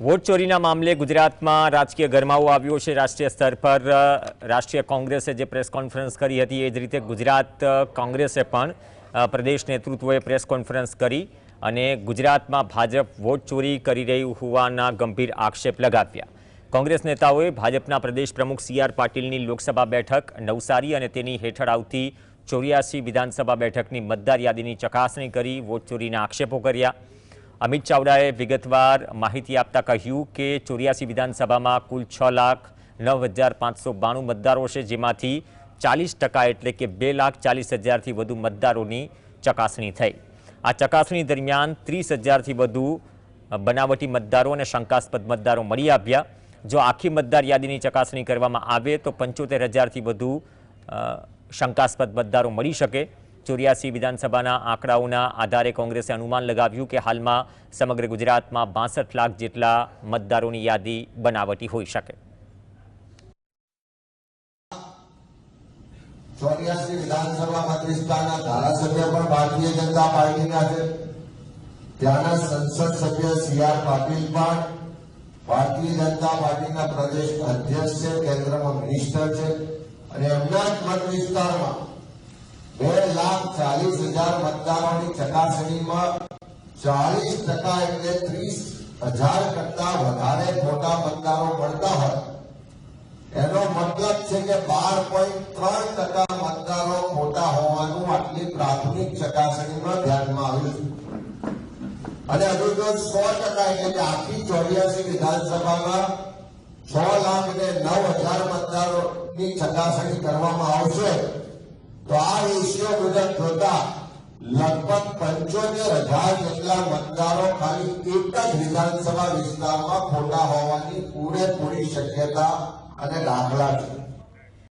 Vote ચોરીના મામલે ગુજરાતમાં રાજકીય ગરમાવો આવ્યો છે રાષ્ટ્રીય સ્તર પર. રાષ્ટ્રીય કોંગ્રેસે જે પ્રેસ કોન્ફરન્સ કરી હતી એ જ રીતે ગુજરાત કોંગ્રેસે પણ પ્રદેશ નેતૃત્વએ પ્રેસ કોન્ફરન્સ કરી અને ગુજરાતમાં ભાજપ વોટ ચોરી કરી રહ્યું હોવાના ગંભીર આક્ષેપ લગાવ્યા. કોંગ્રેસ નેતાઓએ ભાજપના પ્રદેશ પ્રમુખ સી આર પાટીલની લોકસભા બેઠક, નવસારી અને તેની હેઠળ આવતી ચોર્યાસી વિધાનસભા બેઠકની મતદાર યાદીની ચકાસણી કરી, વોટ ચોરીના આક્ષેપો કર્યા. અમિત ચાવડાએ વિગતવાર માહિતી આપતા કહ્યું કે ચોર્યાસી વિધાનસભામાં કુલ છ લાખ નવ હજાર પાંચસો બાણું મતદારો છે, જેમાંથી ચાલીસ ટકા એટલે કે બે લાખ ચાલીસ હજારથી વધુ મતદારોની ચકાસણી થઈ. આ ચકાસણી દરમિયાન ત્રીસ હજારથી વધુ બનાવટી મતદારો અને શંકાસ્પદ મતદારો મળી આવ્યા. જો આખી મતદાર યાદીની ચકાસણી કરવામાં આવે તો પંચોતેર હજારથી વધુ શંકાસ્પદ મતદારો મળી શકે. ચોર્યાસી વિધાનસભાના આંકડાઓના આધારે કોંગ્રેસે અનુમાન લગાવ્યું કે હાલમાં સમગ્ર ગુજરાતમાં બાસઠ લાખ જેટલા મતદારોની યાદી બનાવટી હોઈ શકે. ચોર્યાસી વિધાનસભા મત વિસ્તારના ધારાસભ્ય પણ ભારતીય જનતા પાર્ટીના છે. ત્યાંના સંસદ સભ્ય સી આર પાટીલ પણ ભારતીય જનતા પાર્ટીના પ્રદેશ અધ્યક્ષ છે, કેન્દ્રમાં મિનિસ્ટર છે. અને એમના જ મત વિસ્તારમાં ચાલીસ હજાર મતદારોની ચકાસણીમાં ચાલીસ ટકા એટલે ત્રીસ હજાર કરતા વધારે મોટા મતદારો મળતા હોય. એનો મતલબ છે કે બાર પોઈન્ટ ત્રણ ટકા મતદારો મોટા હોવાનું આટલી પ્રાથમિક ચકાસણીમાં ધ્યાનમાં આવ્યું છે. અને હજુ જો સો ટકા એટલે આખી ચોર્યાસી વિધાનસભામાં છ લાખ ને નવ હજાર મતદારોની ચકાસણી કરવામાં આવશે. તો આ રેશિયો મુજબ જોતા લગભગ પંચોતેર હજાર જેટલા મતદારો ખાલી એક જ વિધાનસભા વિસ્તારમાં ખોટા હોવાની પૂરેપૂરી શક્યતા અને દાખલા છે.